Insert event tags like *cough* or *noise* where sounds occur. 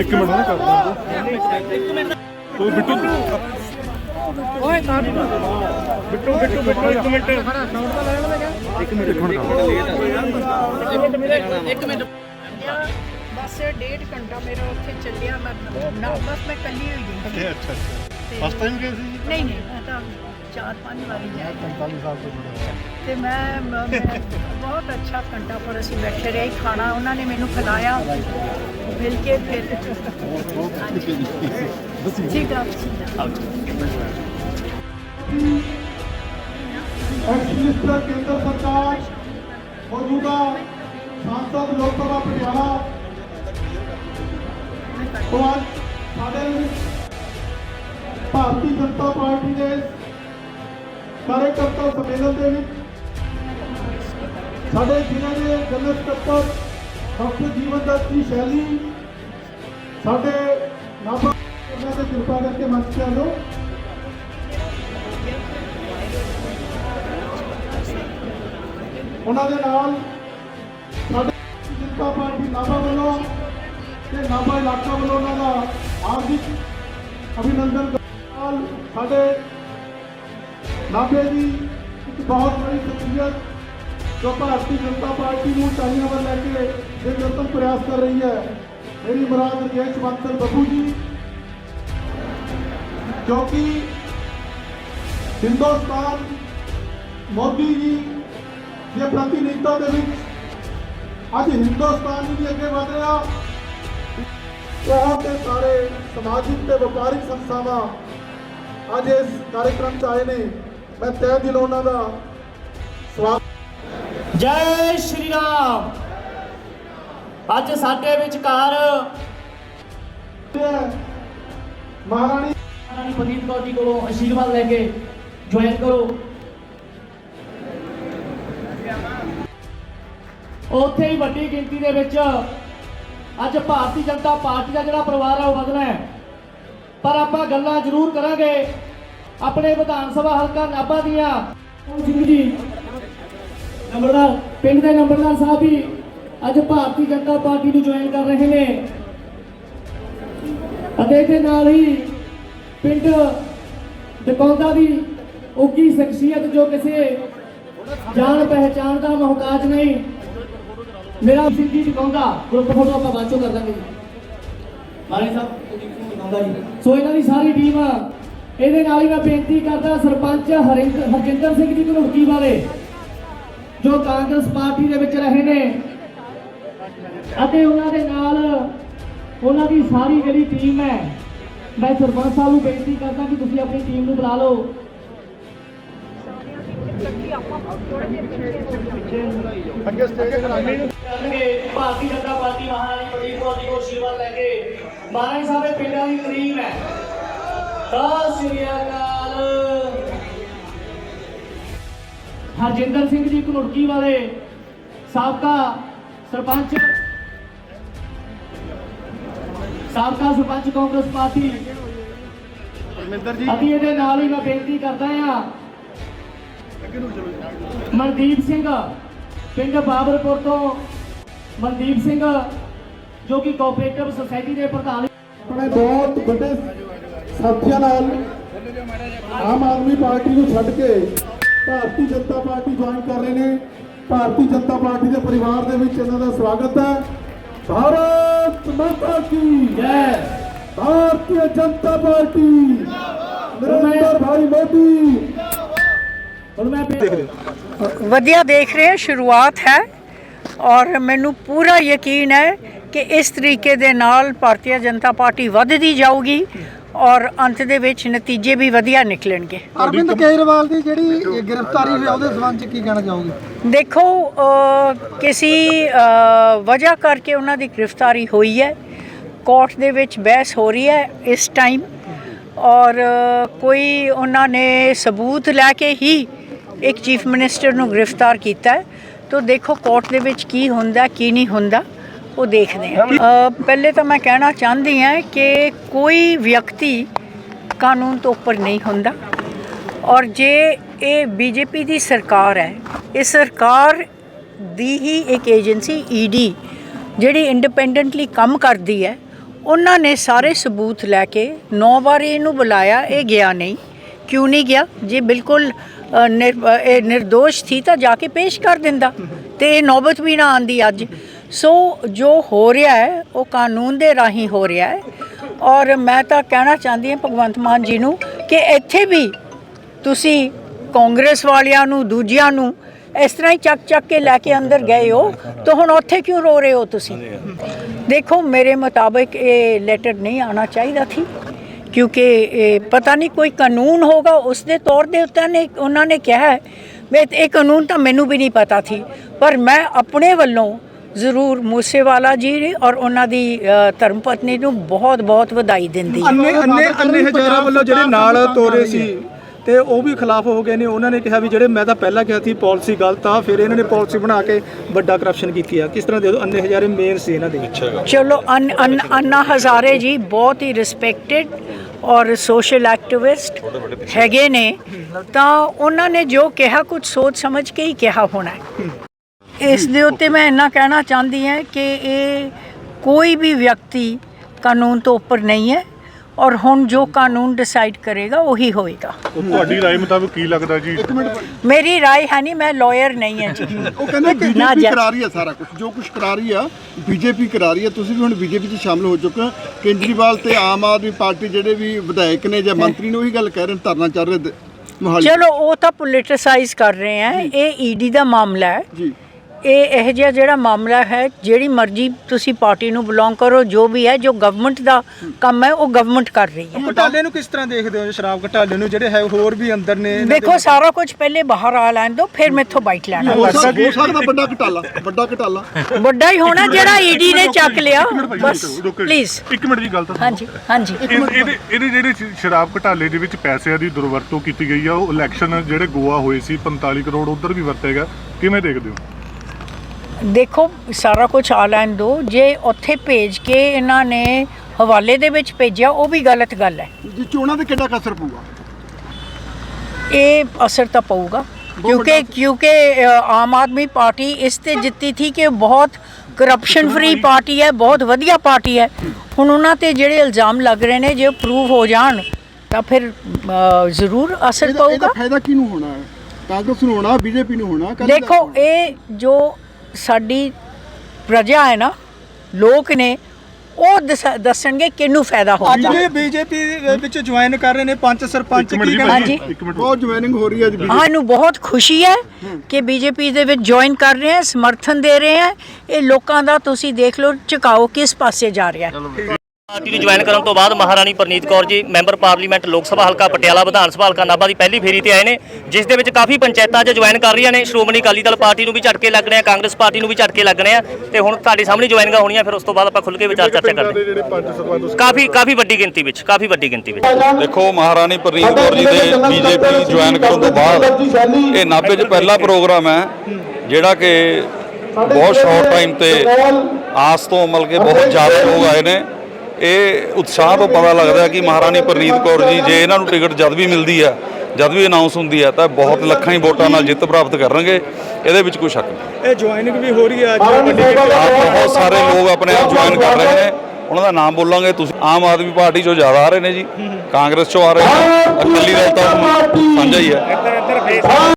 ਇੱਕ ਮਿੰਟ ਨਾ ਕਰ ਦਿੰਦੇ ਕੋਈ ਬਿੱਟੂ। ਓਏ ਕਾਟ ਬਿੱਟੂ ਬਿੱਟੂ ਬਿੱਟੂ ਇੱਕ ਮਿੰਟ। ਇੱਕ ਮਿੰਟ ਇੱਕ ਮਿੰਟ ਇੱਕ ਮਿੰਟ ਬਸ ਡੇਢ ਘੰਟਾ ਮੇਰਾ ਉੱਥੇ ਚੱਲਿਆ। ਮੈਂ ਨਾ ਬਸ ਮੈਂ ਕੱਲੀ ਹੋਈ ਗਈ। ਅੱਛਾ ਅੱਛਾ। ਫਸਟ ਟਾਈਮ ਗਏ ਸੀ ਨਹੀਂ ਨਹੀਂ ਮੈਂ ਤਾਂ ਚਾਰ ਪੰਜ ਵਾਰੀ ਜਾਈ 45 ਸਾਲ ਤੋਂ ਜੁੜੇ ਤੇ ਮੈਂ ਮ- ਮੈਂ ਬਹੁਤ ਅੱਛਾ ਘੰਟਾ ਪਰ ਅਸੀਂ ਬੈਠੇ ਰਹੇ ਖਾਣਾ ਉਹਨਾਂ ਨੇ ਮੈਨੂੰ ਖਿਲਾਇਆ। ਮਿਲ ਕੇ ਫਿਰ ਠੀਕ ਆ ਐਕਸ ਮਿਨਿਸਟਰ ਕੇਂਦਰ ਸਰਕਾਰ ਮੌਜੂਦਾ ਸਾਂਸਦ ਲੋਕ ਸਭਾ ਪਟਿਆਲਾ। ਤੋਂ ਅੱਜ ਸਾਡੇ ਭਾਰਤੀ ਜਨਤਾ ਪਾਰਟੀ ਦੇ ਕਾਰਜਕਰਤਾ ਸੰਮੇਲਨ ਦੇ ਵਿੱਚ। ਸਾਡੇ ਜ਼ਿਲ੍ਹੇ ਦੇ ਜਨਰਲ ਸਕੱਤਰ ਡਾਕਟਰ ਜੀਵਨ ਦੱਤ ਦੀ ਸ਼ੈਲੀ। ਸਾਡੇ ਨਾਭਾ ਉਹਨਾਂ ਦੇ ਕਿਰਪਾ ਕਰਕੇ ਮੰਚ ਤੇ ਆ ਲਓ ਉਹਨਾਂ ਦੇ ਨਾਲ ਸਾਡੇ ਜਨਤਾ ਪਾਰਟੀ ਨਾਭਾ ਵੱਲੋਂ ਤੇ ਨਾਭਾ ਇਲਾਕਾ ਵੱਲੋਂ ਉਹਨਾਂ ਦਾ ਹਾਰਦਿਕ ਅਭਿਨੰਦਨ ਨਾਲ ਸਾਡੇ ਨਾਭੇ ਦੀ ਇੱਕ ਬਹੁਤ ਬੜੀ ਸ਼ਖਸੀਅਤ ਜੋ ਭਾਰਤੀ ਜਨਤਾ ਪਾਰਟੀ ਨੂੰ ਚਾਹੀਆਂ ਵੱਲ ਲੈ ਕੇ ਇਹ ਨਿਰੰਤਰ ਪ੍ਰਯਾਸ ਕਰ ਰਹੀ ਹੈ ਮੇਰੀ ਮੁਰਾਦ ਰਜੇਸ਼ ਬਾਂਸਲ ਬੱਬੂ ਜੀ ਜੋ ਕਿ ਹਿੰਦੁਸਤਾਨ ਮੋਦੀ ਜੀ ਦੇ ਪ੍ਰਤੀਨਿਧਤਾ ਦੇ ਵਿੱਚ ਅੱਜ ਹਿੰਦੁਸਤਾਨ ਵੀ ਅੱਗੇ ਵਧ ਰਿਹਾ ਬਹੁਤ ਸਾਰੇ ਸਮਾਜਿਕ ਤੇ ਵਪਾਰਿਕ ਸੰਸਥਾਵਾਂ ਅੱਜ ਇਸ ਕਾਰਜਕ੍ਰਮ 'ਚ ਆਏ ਨੇ ਮੈਂ ਤਹਿ ਦਿਲੋਂ ਉਹਨਾਂ ਦਾ। ਸਵਾਗਤ ਜੈ ਸ਼੍ਰੀ ਰਾਮ। ਅੱਜ ਸਾਡੇ ਵਿਚਕਾਰ ਮਹਾਰਾਣੀ ਰਾਣੀ ਪ੍ਰਦੀਪ ਕੌਰ ਜੀ ਕੋਲੋਂ ਆਸ਼ੀਰਵਾਦ ਲੈ ਕੇ ਜੁਆਇਨ ਕਰੋ। ਉੱਥੇ ਹੀ ਵੱਡੀ ਗਿਣਤੀ ਦੇ ਵਿੱਚ ਅੱਜ ਭਾਰਤੀ ਜਨਤਾ ਪਾਰਟੀ ਦਾ ਜਿਹੜਾ ਪਰਿਵਾਰ ਹੈ ਉਹ ਵਧਣਾ ਹੈ। ਪਰ ਆਪਾਂ ਗੱਲਾਂ ਜ਼ਰੂਰ ਕਰਾਂਗੇ। ਆਪਣੇ ਵਿਧਾਨ ਸਭਾ ਹਲਕਾ ਨਾਭਾ ਦੀਆਂ। ਸਿੰਘ ਜੀ ਨੰਬਰਦਾਰ ਪਿੰਡ ਦੇ ਨੰਬਰਦਾਰ ਸਾਹਿਬ ਵੀ ਅੱਜ ਭਾਰਤੀ ਜਨਤਾ ਪਾਰਟੀ ਨੂੰ ਜੁਆਇਨ ਕਰ ਰਹੇ ਨੇ। ਅਤੇ ਇਹਦੇ ਨਾਲ ਹੀ ਪਿੰਡ ਡਕੌਂਦਾ ਦੀ ਉੱਗੀ ਸ਼ਖਸੀਅਤ ਜੋ ਕਿਸੇ ਜਾਣ ਪਹਿਚਾਣ ਦਾ ਮੁਹਤਾਜ ਨਹੀਂ। ਮੇਰਾ ਸਿੰਘ ਜੀ ਡਕੌਂਦਾ ਗਰੁੱਪ ਫੋਟੋ ਆਪਾਂ ਬਾਅਦ ਚੋਂ ਕਰ ਦਾਂਗੇ ਜੀ। ਮਾਰੇ ਸਾਹਿਬ ਡਕੌਂਦਾ ਜੀ? ਸੋ ਇਹਨਾਂ ਦੀ ਸਾਰੀ ਟੀਮ ਇਹਦੇ ਨਾਲ ਹੀ ਮੈਂ ਬੇਨਤੀ ਕਰਦਾ ਸਰਪੰਚ ਹਰਜਿੰਦਰ ਸਿੰਘ ਜੀ ਘਨੁਕੀ ਵਾਲੇ ਜੋ ਕਾਂਗਰਸ ਪਾਰਟੀ ਦੇ ਵਿੱਚ ਰਹੇ ਨੇ ਅਤੇ ਉਹਨਾਂ ਦੇ ਨਾਲ ਉਹਨਾਂ ਦੀ ਸਾਰੀ ਜਿਹੜੀ ਟੀਮ ਹੈ ਮੈਂ ਸਰਪੰਚ ਸਾਹਿਬ ਨੂੰ ਬੇਨਤੀ ਕਰਦਾ ਕਿ ਤੁਸੀਂ ਆਪਣੀ ਟੀਮ ਨੂੰ ਬੁਲਾ ਲਓ। ਅੱਗੇ ਸਟੇਜ ਤੇ ਲਾਗੇ ਕਰਨਗੇ ਭਾਰਤੀ ਜਨਤਾ ਪਾਰਟੀ ਮਹਾਰਾਣੀ ਪ੍ਰਦੀਪ ਕੌਰ ਜੀ ਕੋਲ ਆਸ਼ੀਰਵਾਦ ਲੈ ਕੇ। ਮਹਾਰਾਣੀ ਸਾਹਿਬ ਦੇ ਪਿੰਡਾਂ ਦੀ ਤਰੀਮ ਹੈ। ਸਤਿ ਸ੍ਰੀ ਅਕਾਲ। ਹਰਜਿੰਦਰ ਸਿੰਘ ਜੀ ਘਨੁੜਕੀ ਵਾਲੇ ਸਾਬਕਾ ਸਰਪੰਚ ਸਾਬਕਾ ਸਰਪੰਚ ਕਾਂਗਰਸ ਪਾਰਟੀ। ਪਰਮਿੰਦਰ ਜੀ। ਅਸੀਂ ਇਹਦੇ ਨਾਲ ਹੀ ਮੈਂ ਬੇਨਤੀ ਕਰਦਾ ਆ ਮਨਦੀਪ ਸਿੰਘ ਪਿੰਡ ਬਾਬਰਪੁਰ ਤੋਂ ਮਨਦੀਪ ਸਿੰਘ ਜੋ ਕਿ ਕੋਆਪਰੇਟਿਵ ਸੁਸਾਇਟੀ ਦੇ ਪ੍ਰਧਾਨ। ਆਪਣੇ ਬਹੁਤ ਵੱਡੇ ਸਾਥੀਆਂ ਨਾਲ ਆਮ ਆਦਮੀ ਪਾਰਟੀ ਨੂੰ ਛੱਡ ਕੇ ਭਾਰਤੀ ਜਨਤਾ ਪਾਰਟੀ ਜੁਆਇਨ ਕਰ ਰਹੇ ਨੇ। ਭਾਰਤੀ ਜਨਤਾ ਪਾਰਟੀ ਦੇ ਪਰਿਵਾਰ ਦੇ ਵਿੱਚ ਇਹਨਾਂ ਦਾ ਸਵਾਗਤ ਹੈ। ਭਾਰਤ ਮਾਤਾ ਕੀ ਜੈ। ਭਾਰਤੀ ਜਨਤਾ ਪਾਰਟੀ। ਨਰਿੰਦਰ ਭਾਈ ਮੋਦੀ। ਹੁਣ ਮੈਂ ਬੇ- ਵਧੀਆ ਦੇਖ ਰਹੇ ਹਾਂ ਸ਼ੁਰੂਆਤ ਹੈ। ਔਰ ਮੈਨੂੰ ਪੂਰਾ ਯਕੀਨ ਹੈ ਕਿ ਇਸ ਤਰੀਕੇ ਦੇ ਨਾਲ ਭਾਰਤੀ ਜਨਤਾ ਪਾਰਟੀ ਵੱਧਦੀ ਜਾਊਗੀ। ਔਰ ਅੰਤ ਦੇ ਵਿੱਚ ਨਤੀਜੇ ਵੀ ਵਧੀਆ ਨਿਕਲਣਗੇ। ਅਰਵਿੰਦ ਕੇਜਰੀਵਾਲ ਦੀ ਜਿਹੜੀ ਗ੍ਰਿਫਤਾਰੀ ਹੋਈ ਆ, ਉਹਦੇ ਸੰਬੰਧ ਚ ਕੀ ਕਹਿਣਾ ਚਾਹੋਗੇ? ਦੇਖੋ ਅ, ਕਿਸੇ ਅ, ਵਜ੍ਹਾ ਕਰਕੇ ਉਹਨਾਂ ਦੀ ਗ੍ਰਿਫਤਾਰੀ ਹੋਈ ਹੈ। ਕੋਰਟ ਦੇ ਵਿੱਚ ਬਹਿਸ ਹੋ ਰਹੀ ਹੈ ਇਸ ਟਾਈਮ। ਔਰ ਅ, ਕੋਈ ਉਹਨਾਂ ਨੇ ਸਬੂਤ ਲੈ ਕੇ ਹੀ ਇੱਕ ਚੀਫ ਮਿਨਿਸਟਰ ਨੂੰ ਗ੍ਰਿਫਤਾਰ ਕੀਤਾ ਹੈ। ਤੋ ਦੇਖੋ ਕੋਰਟ ਦੇ ਵਿੱਚ ਕੀ ਹੁੰਦਾ ਕੀ ਨਹੀਂ ਹੁੰਦਾ। ਉਹ ਦੇਖਦੇ ਹਾਂ। ਅ, ਪਹਿਲੇ ਤਾਂ ਮੈਂ ਕਹਿਣਾ ਚਾਹੁੰਦੀ ਹਾਂ ਕਿ ਕੋਈ ਵਿਅਕਤੀ ਕਾਨੂੰਨ ਤੋਂ ਉੱਪਰ ਨਹੀਂ ਹੁੰਦਾ। ਔਰ ਜੇ ਇਹ ਬੀਜੇਪੀ ਦੀ ਸਰਕਾਰ ਹੈ ਇਹ ਸਰਕਾਰ ਦੀ ਹੀ ਇੱਕ ਏਜੰਸੀ ਈਡੀ ਜਿਹੜੀ ਇੰਡੀਪੈਂਡੈਂਟਲੀ ਕੰਮ ਕਰਦੀ ਹੈ ਉਹਨਾਂ ਨੇ ਸਾਰੇ ਸਬੂਤ ਲੈ ਕੇ ਨੌ ਵਾਰੀ ਇਹਨੂੰ ਬੁਲਾਇਆ ਇਹ ਗਿਆ ਨਹੀਂ। ਕਿਉਂ ਨਹੀਂ ਗਿਆ? ਜੇ ਬਿਲਕੁਲ ਅ, ਨਿਰ- ਅ, ਇਹ નિર્ਦੋਸ਼ ਸੀ ਤਾਂ ਜਾ ਕੇ ਪੇਸ਼ ਕਰ ਦਿੰਦਾ। ਤੇ ਇਹ ਨੌਬਤ ਵੀ ਨਾ ਆਂਦੀ ਅੱਜ। ਸੋ ਜੋ ਹੋ ਰਿਹਾ ਹੈ, ਉਹ ਕਾਨੂੰਨ ਦੇ ਰਾਹੀਂ ਹੋ ਰਿਹਾ ਹੈ। ਔਰ ਮੈਂ ਤਾਂ ਕਹਿਣਾ ਚਾਹੁੰਦੀ ਹਾਂ ਭਗਵੰਤ ਮਾਨ ਜੀ ਨੂੰ ਕਿ ਇੱਥੇ ਵੀ ਤੁਸੀਂ ਕਾਂਗਰਸ ਵਾਲਿਆਂ ਨੂੰ, ਦੂਜਿਆਂ ਨੂੰ ਇਸ ਤਰ੍ਹਾਂ ਹੀ ਚੱਕ ਚੱਕ ਕੇ ਲੈ ਕੇ ਅੰਦਰ ਗਏ ਹੋ, ਤਾਂ ਹੁਣ ਉੱਥੇ ਕਿਉਂ ਰੋ ਰਹੇ ਹੋ ਤੁਸੀਂ? ਦੇਖੋ, ਮੇਰੇ ਮੁਤਾਬਕ ਇਹ ਲੈਟਰ ਨਹੀਂ ਆਣਾ ਚਾਹੀਦਾ ਸੀ, ਕਿਉਂਕਿ ਇਹ ਪਤਾ ਨਹੀਂ ਕੋਈ ਕਾਨੂੰਨ ਹੋਗਾ ਉਸ ਦੇ ਤੌਰ ਦੇ ਉੱਤੇ ਨੇ, ਉਹਨਾਂ ਨੇ ਕਿਹਾ ਹੈ ਮੈਂ ਇਹ ਕਾਨੂੰਨ ਤਾਂ ਮੈਨੂੰ ਵੀ ਨਹੀਂ ਪਤਾ ਸੀ, ਪਰ ਮੈਂ ਆਪਣੇ ਵੱਲੋਂ ਜ਼ਰੂਰ ਮੂਸੇਵਾਲਾ ਜੀ ਨੇ ਔਰ ਉਹਨਾਂ ਦੀ ਧਰਮ ਪਤਨੀ ਨੂੰ ਬਹੁਤ ਬਹੁਤ ਵਧਾਈ ਦਿੰਦੀ ਹਾਂ। ਅੰਨੇ ਅੰਨੇ ਅੰਨੇ ਹਜ਼ਾਰਾਂ ਵੱਲੋਂ ਜਿਹੜੇ ਨਾਲ ਤੋਰੇ ਸੀ ਤੇ ਉਹ ਵੀ ਖਿਲਾਫ ਹੋ ਗਏ ਨੇ। ਉਹਨਾਂ ਨੇ ਕਿਹਾ ਵੀ ਜਿਹੜੇ ਮੈਂ ਤਾਂ ਪਹਿਲਾਂ ਕਿਹਾ ਸੀ ਪਾਲਿਸੀ ਗਲਤ ਆ ਫਿਰ ਇਹਨਾਂ ਨੇ ਪਾਲਿਸੀ ਬਣਾ ਕੇ ਵੱਡਾ ਕਰਪਸ਼ਨ ਕੀਤੀ ਆ। ਕਿਸ ਤਰ੍ਹਾਂ ਦੇ ਦਿਓ? ਅੰਨੇ ਹਜ਼ਾਰੇ ਮੇਨ ਸੀ ਇਹਨਾਂ ਦੇ। ਚਲੋ ਅਨ ਹਜ਼ਾਰੇ ਜੀ ਬਹੁਤ ਹੀ ਰਿਸਪੈਕਟਡ ਔਰ ਸੋਸ਼ਲ ਐਕਟਿਵਿਸਟ ਹੈਗੇ ਨੇ। ਤਾਂ ਉਹਨਾਂ ਨੇ ਜੋ ਕਿਹਾ ਕੁਝ ਸੋਚ ਸਮਝ ਕੇ ਹੀ ਕਿਹਾ ਹੋਣਾ ਹੈ। ਇਸ ਦੇ ਉੱਤੇ ਮੈਂ ਇੰਨਾ ਕਹਿਣਾ ਚਾਹੁੰਦੀ ਹਾਂ ਕਿ ਇਹ ਕੋਈ ਵੀ ਵਿਅਕਤੀ ਕਾਨੂੰਨ ਤੋਂ ਉੱਪਰ ਨਹੀਂ ਹੈ ਔਰ ਹੁਣ ਜੋ ਕਾਨੂੰਨ ਡਿਸਾਈਡ ਕਰੇਗਾ ਉਹੀ ਹੋਏਗਾ ਤੁਹਾਡੀ ਰਾਏ ਮੁਤਾਬਕ ਕੀ ਲੱਗਦਾ ਜੀ ਮੇਰੀ رائے ਹੈ ਨਹੀਂ ਮੈਂ ਲਾਇਰ ਨਹੀਂ ਹਾਂ ਜੀ *laughs* ਉਹ ਕਹਿੰਦੇ ਨਾ ਬੀਜੇਪੀ ਜੱਜ। ਕਰਾ ਰਹੀ ਹੈ ਸਾਰਾ ਕੁਝ ਜੋ ਕੁਝ ਕਰਾ ਰਹੀ ਆ ਬੀਜੇਪੀ ਕਰਾ ਰਹੀ ਹੈ ਤੁਸੀਂ ਵੀ ਹੁਣ ਬੀਜੇਪੀ 'ਚ ਸ਼ਾਮਲ ਹੋ ਚੁੱਕੇ ਹੋ ਕੇਜਰੀਵਾਲ ਤੇ ਆਮ ਆਦਮੀ ਪਾਰਟੀ ਜਿਹੜੇ ਵੀ ਵਿਧਾਇਕ ਨੇ ਜਾਂ ਮੰਤਰੀ ਨੇ ਉਹੀ ਗੱਲ ਕਹਿ ਰਹੇ ਨੇ ਧਰਨਾ ਚੱਲ ਰਿਹਾ ਦ- ਮੋਹਾਲੀ ਚਲੋ ਉਹ ਤਾਂ ਪੋਲਿਟਿਸਾਈਜ਼ ਕਰ ਰਹੇ ਹੈ ਇਹ ਈਡੀ ਦਾ ਮਾਮਲਾ ਹੈ ਜੀ ਇਹ ਇਹ ਜਿਹਾ ਜਿਹੜਾ ਮਾਮਲਾ ਹੈ ਜਿਹੜੀ ਮਰਜ਼ੀ ਤੁਸੀਂ ਪਾਰਟੀ ਨੂੰ ਬਿਲੋਂਗ ਕਰੋ ਜੋ ਵੀ ਹੈ ਜੋ ਗਵਰਨਮੈਂਟ ਦਾ ਕੰਮ ਹੈ ਉਹ ਗਵਰਨਮੈਂਟ ਕਰ ਰਹੀ ਹੈ। ਘਟਾਲੇ ਨੂੰ ਕਿਸ ਤਰ੍ਹਾਂ ਦੇਖਦੇ ਹੋ ਸ਼ਰਾਬ ਘਟਾਲੇ ਨੂੰ? ਜਿਹੜੇ ਹੈ ਹੋਰ ਵੀ ਅੰਦਰ ਨੇ ਦੇਖੋ ਸਾਰਾ ਕੁਝ ਪਹਿਲੇ ਬਾਹਰ ਆ ਲੈਣ ਦਿਓ ਫਿਰ ਮੈਥੋਂ ਬਾਈਟ ਲੈਣਾ ਹੋ ਸਕਦਾ ਹੋ ਸਕਦਾ ਵੱਡਾ ਘਟਾਲਾ ਵੱਡਾ ਘਟਾਲਾ। ਵੱਡਾ ਹੀ ਹੋਣਾ ਜਿਹੜਾ ਈਡੀ ਨੇ ਚੱਕ ਲਿਆ। ਬਸ ਪਲੀਜ਼ ਇੱਕ ਮਿੰਟ ਦੀ ਗੱਲ ਤਾਂ। ਹਾਂਜੀ ਹਾਂਜੀ। ਇਹ- ਇਹਦੇ ਇਹਦੇ ਜਿਹੜੇ ਸ਼ਰਾਬ ਘਟਾਲੇ ਦੇ ਵਿੱਚ ਪੈਸਿਆਂ ਦੀ ਦੁਰਵਰਤੋਂ ਕੀਤੀ ਗਈ ਆ ਉਹ ਇਲੈਕਸ਼ਨ ਜਿਹੜੇ ਗੋਆ ਹੋਏ ਸੀ 45 ਕਰੋੜ ਉਧਰ ਵੀ ਵਰਤੇਗਾ ਕਿਵੇਂ ਦੇਖਦੇ ਹੋ? ਦੇਖੋ ਸਾਰਾ ਕੁਝ ਆ ਲੈਣ ਦਿਓ ਜੇ ਉੱਥੇ ਭੇਜ ਕੇ ਇਹਨਾਂ ਨੇ ਹਵਾਲੇ ਦੇ ਵਿੱਚ ਭੇਜਿਆ ਉਹ ਵੀ ਗਲਤ ਗੱਲ ਹੈ। ਜੀ ਚੋਣਾਂ ਤੇ ਕਿੰਨਾ ਕੁ ਅਸਰ ਪਊਗਾ? ਇਹ ਅਸਰ ਤਾਂ ਪਊਗਾ। ਕਿਉਂਕਿ ਕਿਉਂਕਿ ਆਮ ਆਦਮੀ ਪਾर्टी ਇਸ ਤੇ ਜਿੱਤੀ ਥੀ ਕਿ ਬਹੁਤ ਕਰਪਸ਼ਨ ਫਰੀ ਪਾਰਟੀ ਹੈ ਬਹੁਤ ਵਧੀਆ ਪਾਰਟੀ ਹੈ। ਹੁਣ ਉਹਨਾਂ ਤੇ ਜਿਹੜੇ ਇਲਜ਼ਾਮ ਲੱਗ ਰਹੇ ਨੇ ਜੇ ਪ੍ਰੂਵ ਹੋ ਜਾਣ ਤਾਂ ਫਿਰ ਜ਼ਰੂਰ ਅਸਰ ਇਹਦਾ ਇਹਦਾ ਪਊਗਾ। ਫਾਇਦਾ ਕਿਹਨੂੰ ਹੋਣਾ? ਹੈ ਕਾਂਗਰਸ ਨੂੰ ਹੋਣਾ ਬੀਜੇਪੀ ਨੂੰ ਹੋਣਾ? ਦੇਖੋ? ਇਹ ਜੋ ਸਾਡੀ ਪ੍ਰਜਾ ਹੈ ਨਾ ਲੋਕ ਨੇ ਉਹ ਦੱਸ- ਦੱਸਣਗੇ ਕਿਹਨੂੰ ਫਾਇਦਾ ਅੱਜ ਹੋਊਗਾ ਵੀ ਬੀਜੇਪੀ ਵਿੱਚ ਜੁਆਇਨ ਕਰ ਰਹੇ ਨੇ ਪੰਜ ਸਰਪੰਚ ਕੀ ਕਹਿੰਦੇ ਹਾਂਜੀ। ਇੱਕ ਮਿੰਟ। ਬਹੁਤ ਜੁਆਇਨਿੰਗ ਹੋ ਰਹੀ ਹੈ ਅੱਜ BJP ਸਾਨੂੰ ਬਹੁਤ ਖੁਸ਼ੀ ਹੈ ਕਿ ਬੀਜੇਪੀ ਦੇ ਵਿੱਚ ਜੁਆਇਨ ਕਰ ਰਹੇ ਹੈ ਸਮਰਥਨ ਦੇ ਰਹੇ ਹੈ। ਇਹ ਲੋਕਾਂ ਦਾ ਤੁਸੀਂ ਦੇਖ ਲਓ ਝੁਕਾਓ ਕਿਸ ਪਾਸੇ ਜਾ ਰਿਹਾ ਹੈ। ਪਾਰਟੀ ਨੂੰ ਜੁਆਇਨ ਕਰਨ ਤੋਂ ਬਾਅਦ ਮਹਾਰਾਣੀ ਪ੍ਰਨੀਤ ਕੌਰ ਜੀ ਮੈਂਬਰ ਪਾਰਲੀਮੈਂਟ ਲੋਕ ਸਭਾ ਹਲਕਾ ਪਟਿਆਲਾ ਵਿਧਾਨ ਸਭਾ ਹਲਕਾ ਨਾਭਾ ਦੀ ਪਹਿਲੀ ਫੇਰੀ ਤੇ ਆਏ ਨੇ ਜਿਸ ਦੇ ਵਿੱਚ ਕਾਫੀ ਪੰਚਾਇਤਾਂ 'ਚ ਜੁਆਇਨ ਕਰ ਰਹੀਆਂ ਨੇ। ਸ਼੍ਰੋਮਣੀ ਅਕਾਲੀ ਦਲ ਪਾਰਟੀ ਨੂੰ ਵੀ ਝਟਕੇ ਲੱਗਣੇ ਆ ਕਾਂਗਰਸ ਪਾਰਟੀ ਨੂੰ ਵੀ ਝਟਕੇ ਲੱਗਣੇ ਆ ਤੇ ਹੁਣ ਤੁਹਾਡੇ ਸਾਹਮਣੇ ਜੁਆਇਨਿੰਗਾਂ ਹੋਣੀਆਂ ਫਿਰ ਉਸ ਤੋਂ ਬਾਅਦ ਆਪਾਂ ਖੁੱਲ੍ਹ ਕੇ ਵਿਚਾਰ ਚਰਚਾ ਕਰਦੇ ਕਾਫੀ ਕਾਫੀ ਵੱਡੀ ਗਿਣਤੀ ਵਿੱਚ ਕਾਫੀ ਵੱਡੀ ਗਿਣਤੀ ਵਿੱਚ। ਦੇਖੋ ਮਹਾਰਾਣੀ ਪ੍ਰਨੀਤ ਕੌਰ ਜੀ ਦੇ ਬੀਜੇਪੀ ਜੁਆਇਨ ਕਰਨ ਤੋਂ ਬਾਅਦ ਇਹ ਨਾਭੇ 'ਚ ਪਹਿਲਾ ਪ੍ਰੋਗਰਾਮ ਹੈ ਜਿਹੜਾ ਕਿ ਬਹੁਤ ਸ਼ਾਰਟ ਟਾਈਮ ਤੇ ਆਸ ਤੋਂ ਮਤਲਬ ਕਿ ਬਹੁਤ ਜ਼ਿਆਦਾ ਲੋਕ ਆਏ ਨੇ। ਇਹ ਉਤਸ਼ਾਹ ਤੋਂ ਪਤਾ ਲੱਗਦਾ ਕਿ ਮਹਾਰਾਣੀ ਪ੍ਰਨੀਤ ਕੌਰ ਜੀ ਜੇ ਇਹਨਾਂ ਨੂੰ ਟਿਕਟ ਜਦ ਵੀ ਮਿਲਦੀ ਹੈ ਜਦ ਵੀ ਅਨਾਉਂਸ ਹੁੰਦੀ ਹੈ ਤਾਂ ਬਹੁਤ ਲੱਖਾਂ ਹੀ ਵੋਟਾਂ ਨਾਲ ਜਿੱਤ ਪ੍ਰਾਪਤ ਕਰਨਗੇ। ਇਹਦੇ ਵਿੱਚ ਕੋਈ ਸ਼ੱਕ ਨਹੀਂ। ਇਹ ਜੁਆਇਨਿੰਗ ਵੀ ਹੋ ਰਹੀ ਹੈ ਅੱਜ ਬਹੁਤ ਸਾਰੇ ਲੋਕ ਆਪਣੇ ਆਪ ਜੁਆਇਨ ਕਰ ਰਹੇ ਨੇ। ਉਹਨਾਂ ਦਾ ਨਾਮ ਬੋਲਾਂਗੇ ਤੁਸੀਂ। ਆਮ ਆਦਮੀ ਪਾਰਟੀ ਚੋਂ ਜ਼ਿਆਦਾ ਆ ਰਹੇ ਨੇ ਜੀ। ਕਾਂਗਰਸ ਚੋਂ ਆ ਰਹੇ ਨੇ। ਅਕਾਲੀ ਦਲ ਤਾਂ ਸਾਂਝਾ ਹੀ ਹੈ